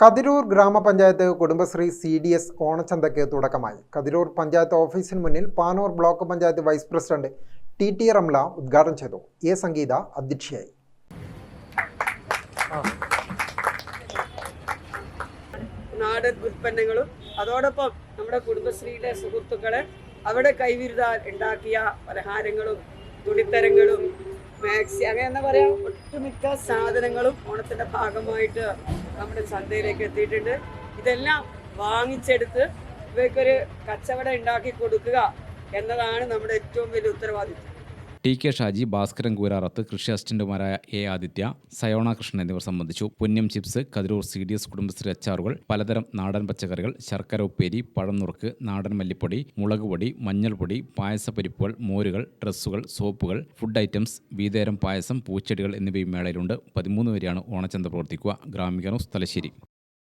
കതിരൂർ ഗ്രാമപഞ്ചായത്ത് Kudumbashree C D S ഓണച്ചന്തയ്ക്ക് തുടക്കമായി. കതിരൂർ പഞ്ചായത്ത് ഓഫീസിന് മുന്നിൽ Panoor block panchayat vice president T T Ramla ഉദ്ഘാടനം ചെയ്തു. എ സംഗീത അധ്യക്ഷയായി. നാടൻ ഉൽപ്പന്നങ്ങളും അതോടൊപ്പം നമ്മുടെ കുടുംബശ്രീയിലെ സുഹൃത്തുക്കളെ അവിടെ കൈവിരുതാൽ ഉണ്ടാക്കിയ പലഹാരങ്ങളും തുണിത്തരങ്ങളും മാക്സി അങ്ങനെ എന്താ പറയാ ഒട്ടുമിക്ക സാധനങ്ങളും ഓണത്തിന്റെ ഭാഗമായിട്ട് നമ്മുടെ ചന്തയിലേക്ക് എത്തിയിട്ടുണ്ട്. ഇതെല്ലാം വാങ്ങിച്ചെടുത്ത് ഇവയ്ക്കൊരു കച്ചവടം ഉണ്ടാക്കി കൊടുക്കുക എന്നതാണ് നമ്മുടെ ഏറ്റവും വലിയ ഉത്തരവാദിത്വം. ടി കെ ഷാജി ഭാസ്കരൻ കൂരാറത്ത് കൃഷി അസിസ്റ്റന്റുമാരായ എ ആദിത്യ സയോണ കൃഷ്ണൻ എന്നിവർ സംബന്ധിച്ചു. Punnam chips Kathiroor C D S Kudumbashree അച്ചാറുകൾ പലതരം നാടൻ പച്ചക്കറികൾ ശർക്കര ഉപ്പേരി പഴം നുറുക്ക് നാടൻ മല്ലിപ്പൊടി മുളക് പൊടി മഞ്ഞൾപ്പൊടി പായസപ്പരിപ്പുകൾ മോരുകൾ ഡ്രസ്സുകൾ സോപ്പുകൾ ഫുഡ് ഐറ്റംസ് വീതേരം പായസം പൂച്ചെടികൾ എന്നിവയും മേളയിലുണ്ട്. പതിമൂന്ന് വരെയാണ് ഓണച്ചന്ത പ്രവർത്തിക്കുക. ഗ്രാമിക ന്യൂസ് തലശ്ശേരി.